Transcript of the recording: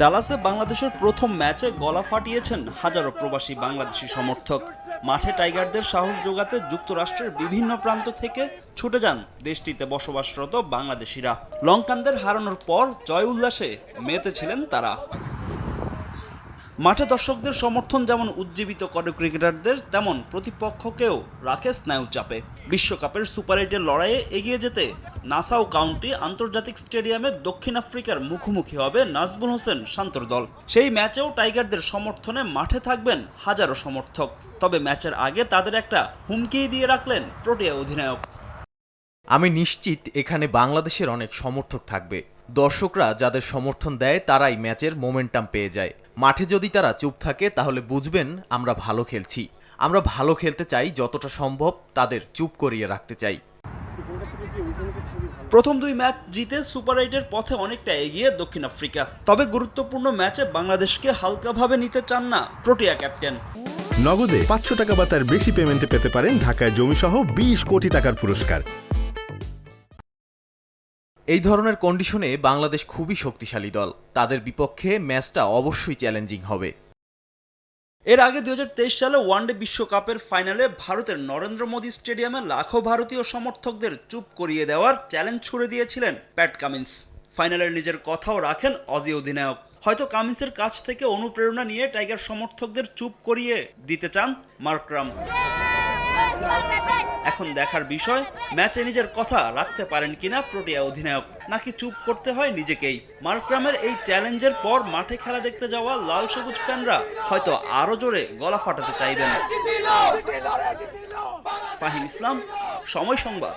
ডালাসে বাংলাদেশের প্রথম ম্যাচে গলা ফাটিয়েছেন হাজারো প্রবাসী বাংলাদেশি সমর্থক। মাঠে টাইগারদের সাহস যোগাতে যুক্তরাষ্ট্রের বিভিন্ন প্রান্ত থেকে ছুটে যান দেশটিতে বসবাসরত বাংলাদেশিরা। লঙ্কানদের হারানোর পর জয় উল্লাসে মেতেছিলেন তারা। মাঠে দর্শকদের সমর্থন যেমন উজ্জীবিত করে ক্রিকেটারদের, তেমন প্রতিপক্ষকেও রাখে স্নায়ু চাপে। বিশ্বকাপের সুপার এইটের লড়াইয়ে এগিয়ে যেতে নাসাও কাউন্টি আন্তর্জাতিক স্টেডিয়ামে দক্ষিণ আফ্রিকার মুখোমুখি হবে নাজবুল হোসেন শান্তর দল। সেই ম্যাচেও টাইগারদের সমর্থনে মাঠে থাকবেন হাজারো সমর্থক। তবে ম্যাচের আগে তাদের একটা হুমকি দিয়ে রাখলেন প্রোটিয়া অধিনায়ক। আমি নিশ্চিত এখানে বাংলাদেশের অনেক সমর্থক থাকবে। দর্শকরা যাদের সমর্থন দেয়, তারাই ম্যাচের মোমেন্টাম পেয়ে যায়। মাঠে যদি তারা চুপ থাকে তাহলে বুঝবেন আমরা ভালো খেলছি। আমরা ভালো খেলতে চাই যতটা সম্ভব তাদের চুপ করিয়ে রাখতে চাই। প্রথম দুই ম্যাচ জিতে সুপার এইটের পথে অনেকটা এগিয়ে দক্ষিণ আফ্রিকা। তবে গুরুত্বপূর্ণ ম্যাচে বাংলাদেশকে হালকাভাবে নিতে চান না প্রোটিয়া ক্যাপ্টেন। নগদে পাঁচশো টাকা বা তার বেশি পেমেন্টে পেতে পারেন ঢাকায় জমিসহ বিশ কোটি টাকার পুরস্কার। এই ধরনের কন্ডিশনে বাংলাদেশ খুবই শক্তিশালী দল। তাদের বিপক্ষে ম্যাচটা অবশ্যই চ্যালেঞ্জিং হবে। এর আগে দু হাজার তেইশ সালে ওয়ানডে বিশ্বকাপের ফাইনালে ভারতের নরেন্দ্র মোদী স্টেডিয়ামে লাখো ভারতীয় সমর্থকদের চুপ করিয়ে দেওয়ার চ্যালেঞ্জ ছুড়ে দিয়েছিলেন প্যাট কামিন্স। ফাইনালের নিজের কথাও রাখেন অজি অধিনায়ক। হয়তো কামিন্সের কাছ থেকে অনুপ্রেরণা নিয়ে টাইগার সমর্থকদের চুপ করিয়ে দিতে চান মার্করাম এখন দেখার বিষয়, ম্যাচে নিজের কথা রাখতে পারেন কিনা প্রোটিয়া অধিনায়ক, নাকি চুপ করতে হয় নিজেকেই? মার্করামের এই চ্যালেঞ্জের পর মাঠে খেলা দেখতে যাওয়া লাল সবুজ ফ্যানরা হয়তো আরও জোরে গলা ফাটাতে চাইবেন। ফাহিম ইসলাম, সময় সংবাদ।